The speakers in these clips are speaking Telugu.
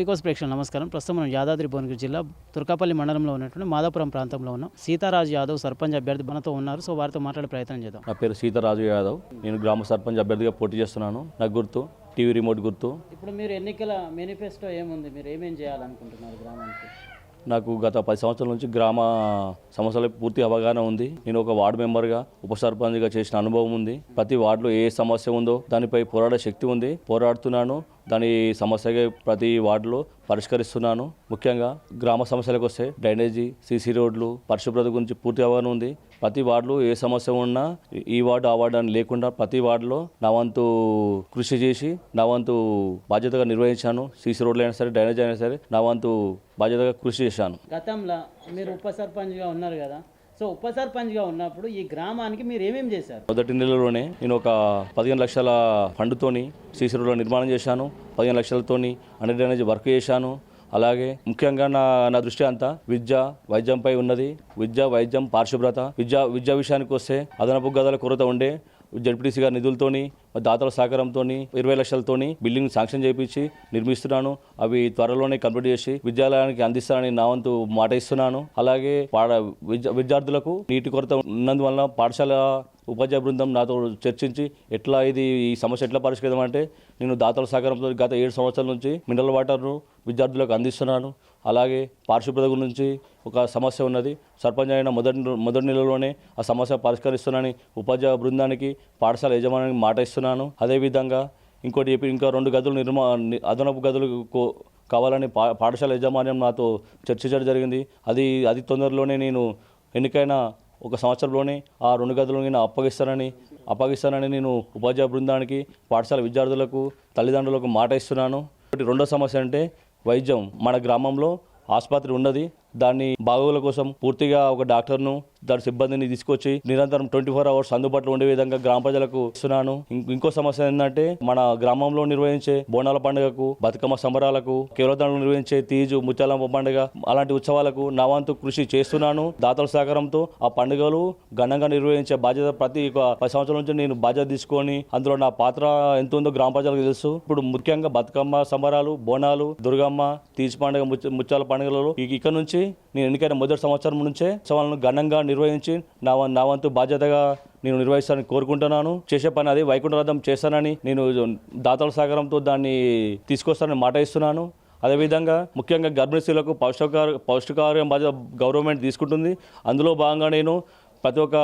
పొలిటికోస్ ప్రేక్షకులు నమస్కారం. ప్రస్తుతం మనం యాదాద్రి భువనగిరి జిల్లా తుర్కాపల్లి మండలంలో ఉన్నటువంటి మాదాపురం ప్రాంతంలో ఉన్నాం. సీతారాజు యాదవ్ సర్పంచ్ అభ్యర్థి మనతో ఉన్నారు. సో వారితో మాట్లాడే ప్రయత్నం చేద్దాం. నా పేరు సీతారాజు యాదవ్. నేను గ్రామ సర్పంచ్ అభ్యర్థిగా పోటీ చేస్తున్నాను. నాకు గుర్తు టీవీ రిమోట్ గుర్తు. ఇప్పుడు మీరు ఎన్నికల మేనిఫెస్టో ఏముంది? మీరు ఏమేం చేయాలనుకుంటున్నారు గ్రామానికి? నాకు గత పది సంవత్సరాల నుంచి గ్రామ సమస్యలపై పూర్తి అవగాహన ఉంది. నేను ఒక వార్డు మెంబర్గా ఉప సర్పంచ్గా చేసిన అనుభవం ఉంది. ప్రతి వార్డులో ఏ సమస్య ఉందో దానిపై పోరాడే శక్తి ఉంది. పోరాడుతున్నాను. దాని సమస్యగా ప్రతి వార్డులో పరిష్కరిస్తున్నాను. ముఖ్యంగా గ్రామ సమస్యలకు వస్తే డ్రైనేజీ సీసీ రోడ్లు పరిశుభ్రత గురించి పూర్తి అవగాహన ఉంది. ప్రతి వార్డులో ఏ సమస్య ఉన్నా ఈ వార్డు ఆ వార్డు అని లేకుండా ప్రతి వార్డులో నా వంతు కృషి చేసి నా వంతు బాధ్యతగా నిర్వహించాను. సీసీ రోడ్లు అయినా సరే డ్రైనేజ్ అయినా సరే నా వంతు బాధ్యతగా కృషి చేశాను. గతంలో మీరు ఉప సర్పంచ్గా ఉన్నారు కదా సో ఉప సర్పంచ్గా ఉన్నప్పుడు ఈ గ్రామానికి మీరు ఏమేమి చేశారు? మొదటి నెలలోనే నేను ఒక పదిహేను లక్షల ఫండ్తోని సీసీ రోడ్ల నిర్మాణం చేశాను. పదిహేను లక్షలతోని అండర్ డ్రైనేజ్ వర్క్ చేశాను. అలాగే ముఖ్యంగా నా నా దృష్టి అంతా విద్య వైద్యంపై ఉన్నది. విద్య వైద్యం పారిశుభ్రత. విద్య విద్యా విషయానికి వస్తే అదనపు గదల కొరత ఉండే జడ్పీటీసీ గారి నిధులతోని దాతల సహకారంతో ఇరవై లక్షలతోని బిల్డింగ్ శాంక్షన్ చేయించి నిర్మిస్తున్నాను. అవి త్వరలోనే కంప్లీట్ చేసి విద్యాలయానికి అందిస్తానని నా వంతు మాట ఇస్తున్నాను. అలాగే పాడ విద్య విద్యార్థులకు నీటి కొరత ఉన్నందువల్ల పాఠశాల ఉపాధ్యాయ బృందం నాతో చర్చించి ఎట్లా ఇది ఈ సమస్య ఎట్లా పరిష్కరిద్దామంటే నేను దాతల సహకారంతో గత ఏడు సంవత్సరాల నుంచి మినరల్ వాటర్ను విద్యార్థులకు అందిస్తున్నాను. అలాగే పారిశుభ్రత గురించి ఒక సమస్య ఉన్నది. సర్పంచ్ అయిన మొదటి మొదటి నెలలోనే ఆ సమస్య పరిష్కరిస్తున్నానని ఉపాధ్యాయ బృందానికి పాఠశాల యజమానికి మాట ఇస్తున్నాను. అదేవిధంగా ఇంకోటి చెప్పి ఇంకా రెండు గదులు నిర్మా అదనపు గదులు కో- కావాలని పా పాఠశాల యజమాన్యం నాతో చర్చించడం జరిగింది. అది అది తొందరలోనే నేను ఎన్నికైన ఒక సంవత్సరంలోనే ఆ రెండు గదులు నేను అప్పగిస్తానని అప్పగిస్తానని నేను ఉపాధ్యాయ బృందానికి పాఠశాల విద్యార్థులకు తల్లిదండ్రులకు మాట ఇస్తున్నాను. ఒకటి రెండో సమస్య అంటే వైద్యం మన గ్రామంలో ఆసుపత్రి ఉన్నది. దాన్ని బాగోగుల కోసం పూర్తిగా ఒక డాక్టర్ను దాని సిబ్బందిని తీసుకొచ్చి నిరంతరం ట్వంటీ ఫోర్ అవర్స్ అందుబాటులో ఉండే విధంగా గ్రామ ప్రజలకు ఇస్తున్నాను. ఇంకో సమస్య ఏంటంటే మన గ్రామంలో నిర్వహించే బోనాల పండుగకు బతుకమ్మ సంబరాలకు కేవలం నిర్వహించే తీజు ముత్యాలమ్మ పండుగ అలాంటి ఉత్సవాలకు నా వంతు కృషి చేస్తున్నాను. దాతల సహకారంతో ఆ పండుగలు ఘనంగా నిర్వహించే బాధ్యత ప్రతి ఒక పది సంవత్సరాల నుంచి నేను బాధ్యత తీసుకొని అందులో నా పాత్ర ఎంత ఉందో గ్రామ ప్రజలకు తెలుసు. ఇప్పుడు ముఖ్యంగా బతుకమ్మ సంబరాలు బోనాలు దుర్గమ్మ తీజు పండుగ ముత్యాల పండుగలలో ఇక్కడ నుంచి నేను ఎన్నికైన మొదటి సంవత్సరం నుంచే సవాళ్ళను ఘనంగా నిర్వహించి నా నా వంతు బాధ్యతగా నేను నిర్వహిస్తానని కోరుకుంటున్నాను. చేసే పని అది వైకుంఠరథం చేస్తానని నేను దాతల సహకారంతో దాన్ని తీసుకొస్తానని మాట ఇస్తున్నాను. అదేవిధంగా ముఖ్యంగా గర్భిణీ స్త్రీలకు పౌష్టికార పౌష్టికాహారం బాధ్యత గవర్నమెంట్ తీసుకుంటుంది. అందులో భాగంగా నేను ప్రతి ఒక్క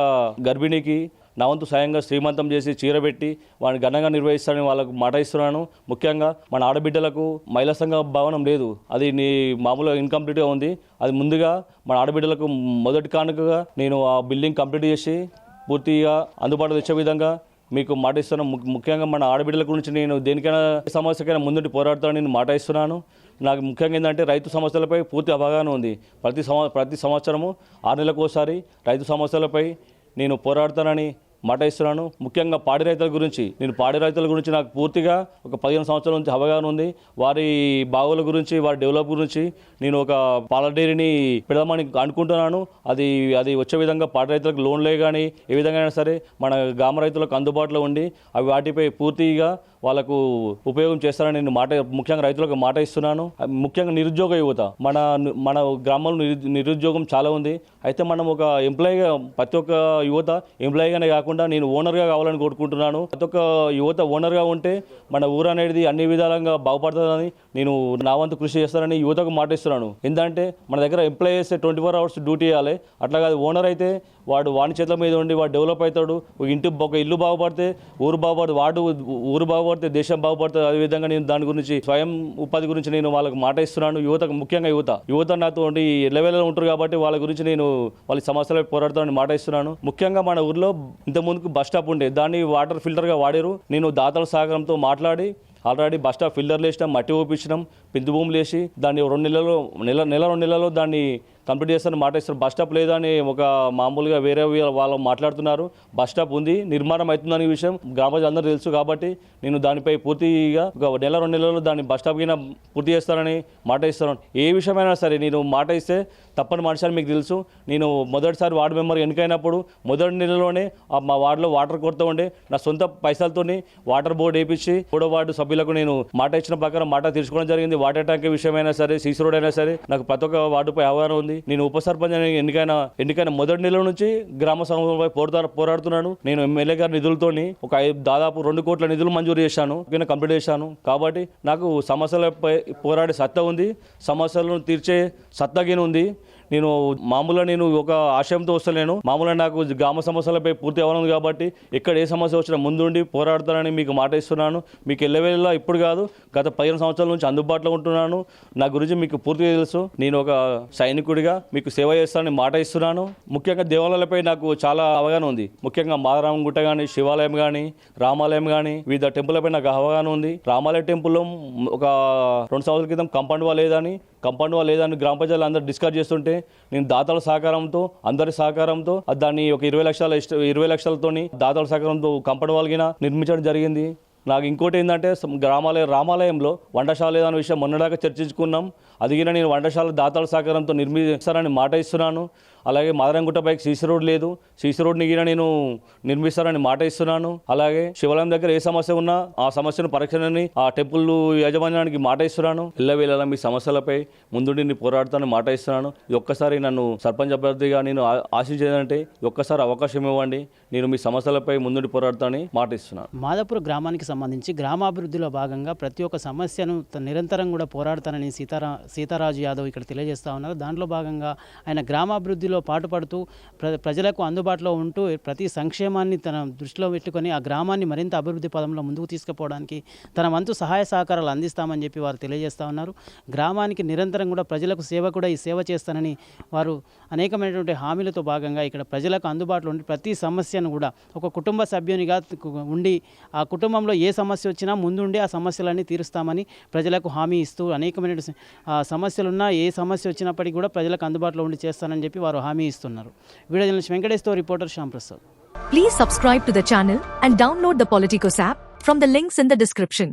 గర్భిణికి నా వంతు స్వయంగా శ్రీమంతం చేసి చీర పెట్టి వాడిని ఘనంగా నిర్వహిస్తానని వాళ్ళకు మాట ఇస్తున్నాను. ముఖ్యంగా మన ఆడబిడ్డలకు మహిళా సంఘ భవనం లేదు. అది నీ మామూలుగా ఇన్కంప్లీట్గా ఉంది. అది ముందుగా మన ఆడబిడ్డలకు మొదటి కానుకగా నేను ఆ బిల్డింగ్ కంప్లీట్ చేసి పూర్తిగా అందుబాటులో తెచ్చే విధంగా మీకు మాట ఇస్తున్నాను ముఖ్యంగా మన ఆడబిడ్డల గురించి నేను దేనికైనా సమస్యకైనా ముందుండి పోరాడుతానని నేను మాట ఇస్తున్నాను. నాకు ముఖ్యంగా ఏంటంటే రైతు సమస్యలపై పూర్తి అవగాహన ఉంది. ప్రతి సంవ ప్రతి సంవత్సరము ఆరు నెలలకు ఒకసారి రైతు సమస్యలపై నేను పోరాడుతానని మాట ఇస్తున్నాను ముఖ్యంగా పాడి రైతుల గురించి. నేను పాడి రైతుల గురించి నాకు పూర్తిగా ఒక పదిహేను సంవత్సరాల నుంచి అవగాహన ఉంది. వారి బావుల గురించి వారి డెవలప్ గురించి నేను ఒక పాల డైరీని పెడదామని అనుకుంటున్నాను. అది అది వచ్చే విధంగా పాడి రైతులకు లోన్లే కానీ ఏ విధంగా అయినా సరే మన గ్రామ రైతులకు అందుబాటులో ఉండి అవి వాటిపై పూర్తిగా వాళ్ళకు ఉపయోగం చేస్తారని నేను మాట ముఖ్యంగా రైతులకు మాట ఇస్తున్నాను. ముఖ్యంగా నిరుద్యోగ యువత. మన మన గ్రామంలో నిరు- నిరుద్యోగం చాలా ఉంది. అయితే మనం ఒక ఎంప్లాయీగా ప్రతి ఒక్క యువత ఎంప్లాయీగానే కాకుండా నేను ఓనర్గా కావాలని కోరుకుంటున్నాను. ప్రతి ఒక్క యువత ఓనర్గా ఉంటే మన ఊరు అనేది అన్ని విధాలుగా బాగుపడుతుందని నేను నా వంతు కృషి చేస్తానని యువతకు మాట ఇస్తున్నాను. ఎందుకంటే మన దగ్గర employees twenty four hours duty చేయాలి. అట్లా కాదు ఓనర్ అయితే వాడు వాని చేతుల మీద ఉండి వాడు డెవలప్ అవుతాడు. ఒక ఇంటి ఒక ఇల్లు బాగుపడితే ఊరు బాగుపడితే వాడు ఊరు బాగుపడితే దేశం బాగుపడుతుంది. అదేవిధంగా నేను దాని గురించి స్వయం ఉపాధి గురించి నేను వాళ్ళకి మాట ఇస్తున్నాను. యువతకు ముఖ్యంగా యువత. యువత నాతో ఉండి లెవెల్లో ఉంటారు కాబట్టి వాళ్ళ గురించి నేను వాళ్ళ సమస్యలపై పోరాడతానని మాట ఇస్తున్నాను. ముఖ్యంగా మన ఊర్లో ఇంతకుముందుకు బస్ స్టాప్ ఉండే. దాన్ని వాటర్ ఫిల్టర్గా వాడారు. నేను దాతల సహకారంతో మాట్లాడి ఆల్రెడీ బస్ స్టాప్ ఫిల్టర్లు వేసినాం మట్టి ఊపించినాం పెద్ద భూములు వేసి దాన్ని రెండు నెలలో నెల నెల రెండు నెలలో దాన్ని కంప్లీట్ చేస్తారని మాట ఇస్తారు బస్ స్టాప్ లేదని ఒక మామూలుగా వేరే వాళ్ళు మాట్లాడుతున్నారు. బస్ స్టాప్ ఉంది నిర్మాణం అవుతుందనే విషయం గ్రామ అందరూ తెలుసు కాబట్టి నేను దానిపై పూర్తిగా ఒక నెల రెండు నెలలు దాన్ని బస్ స్టాప్ కింద పూర్తి చేస్తానని మాట ఇస్తాను ఏ విషయమైనా సరే నేను మాట ఇస్తే తప్పని మనిషి అని మీకు తెలుసు. నేను మొదటిసారి వార్డు మెంబర్ ఎన్నికైనప్పుడు మొదటి నెలలోనే మా వార్డులో వాటర్ కొరత ఉండే నా సొంత పైసలతోనే వాటర్ బోర్డు వేయించి మూడో వార్డు సభ్యులకు నేను మాట ఇచ్చిన ప్రకారం మాట తీర్చుకోవడం జరిగింది. వాటర్ ట్యాంక్ విషయమైనా సరే సీసీ రోడ్ అయినా సరే నాకు ప్రతి ఒక్క వార్డుపై అవగాహన ఉంది. నేను ఉప సర్పంచ్ ఎన్నికైన ఎన్నికైన మొదటి నెల నుంచి గ్రామ సమూహంపై పోరాట పోరాడుతున్నాను. నేను ఎమ్మెల్యే గారి నిధులతోని ఒక ఐదు- దాదాపు రెండు కోట్ల నిధులు మంజూరు చేశాను. కంప్లీట్ చేశాను. కాబట్టి నాకు సమస్యలపై పోరాడే సత్తా ఉంది. సమస్యలను తీర్చే సత్తాగిన ఉంది. నేను మామూలుగా నేను ఒక ఆశయంతో వస్తలేను. మామూలుగా నాకు గ్రామ సమస్యలపై పూర్తి అవడం కాబట్టి ఎక్కడ ఏ సమస్య వచ్చినా ముందుండి పోరాడతానని మీకు మాట ఇస్తున్నాను. మీకు ఎల్లవేళలా ఇప్పుడు కాదు గత పదిహేను సంవత్సరాల నుంచి అందుబాటులో ఉంటున్నాను. నా గురించి మీకు పూర్తిగా తెలుసు. నేను ఒక సైనికుడిగా మీకు సేవ చేస్తానని మాట ఇస్తున్నాను. ముఖ్యంగా దేవాలయాలపై నాకు చాలా అవగాహన ఉంది. ముఖ్యంగా మాదారాం గుట్ట కానీ శివాలయం కానీ రామాలయం కానీ వివిధ టెంపుల్పై నాకు అవగాహన ఉంది. రామాలయ టెంపుల్లో ఒక రెండు సంవత్సరాల క్రితం కంపౌండ్ వాల్ లేదని కంపౌండ్ వాల్ లేదని గ్రామ ప్రజలు అందరూ డిస్కస్ చేస్తుంటే నేను దాతల సహకారంతో అందరి సహకారంతో దాన్ని ఒక ఇరవై లక్షల ఇరవై లక్షలతోని దాతల సహకారంతో కంపౌండ్ వాల్ నిర్మించడం జరిగింది. నాకు ఇంకోటి ఏంటంటే గ్రామాలయ రామాలయంలో వంటశాల లేదనే విషయం మొన్నదాకా చర్చించుకున్నాం. అదిగిన నేను వంటశాల దాతల సహకారంతో నిర్మిస్తానని మాట ఇస్తున్నాను. అలాగే మాదరంగుట్ట పైకి సీసీ రోడ్ లేదు. సీసీ రోడ్ని గిన నేను నిర్మిస్తానని మాట ఇస్తున్నాను. అలాగే శివాలయం దగ్గర ఏ సమస్య ఉన్నా ఆ సమస్యను పరీక్షనని ఆ టెంపుల్ యాజమాన్యానికి మాట ఇస్తున్నాను. ఇళ్ళ మీ సమస్యలపై ముందుండి నేను పోరాడుతానని మాట ఇస్తున్నాను. ఒక్కసారి నన్ను సర్పంచ్ అభ్యర్థిగా నేను ఆశించేదంటే ఒక్కసారి అవకాశం ఇవ్వండి. నేను మీ సమస్యలపై ముందుండి పోరాడుతానని మాట ఇస్తున్నాను. మాదాపూర్ గ్రామానికి సంబంధించి గ్రామాభివృద్ధిలో భాగంగా ప్రతి ఒక్క సమస్యను నిరంతరం కూడా పోరాడతానని సీతారా సీతారాజు యాదవ్ ఇక్కడ తెలియజేస్తా ఉన్నారు. దాంట్లో భాగంగా ఆయన గ్రామాభివృద్ధిలో పాటుపడుతూ ప్ర ప్రజలకు అందుబాటులో ఉంటూ ప్రతి సంక్షేమాన్ని తన దృష్టిలో పెట్టుకొని ఆ గ్రామాన్ని మరింత అభివృద్ధి పదంలో ముందుకు తీసుకుపోవడానికి తన వంతు సహాయ సహకారాలు అందిస్తామని చెప్పి వారు తెలియజేస్తా ఉన్నారు. గ్రామానికి నిరంతరం కూడా ప్రజలకు సేవ కూడా ఈ సేవ చేస్తానని వారు అనేకమైనటువంటి హామీలతో భాగంగా ఇక్కడ ప్రజలకు అందుబాటులో ఉండి ప్రతి సమస్యను కూడా ఒక కుటుంబ సభ్యునిగా ఉండి ఆ కుటుంబంలో ఏ ఏ సమస్య వచ్చినా ముందుండి ఆ సమస్యలన్నీ తీరుస్తామని ప్రజలకు హామీ ఇస్తూ అనేకమైన సమస్యలున్నా ఏ సమస్య వచ్చినప్పటికీ కూడా ప్రజలకు అందుబాటులో ఉండి చేస్తానని చెప్పి వారు హామీ ఇస్తున్నారు video journalist వెంకటేశ్తో reporter Shyam Prasad subscribe to to the channel and download the Politicos app from the links in the.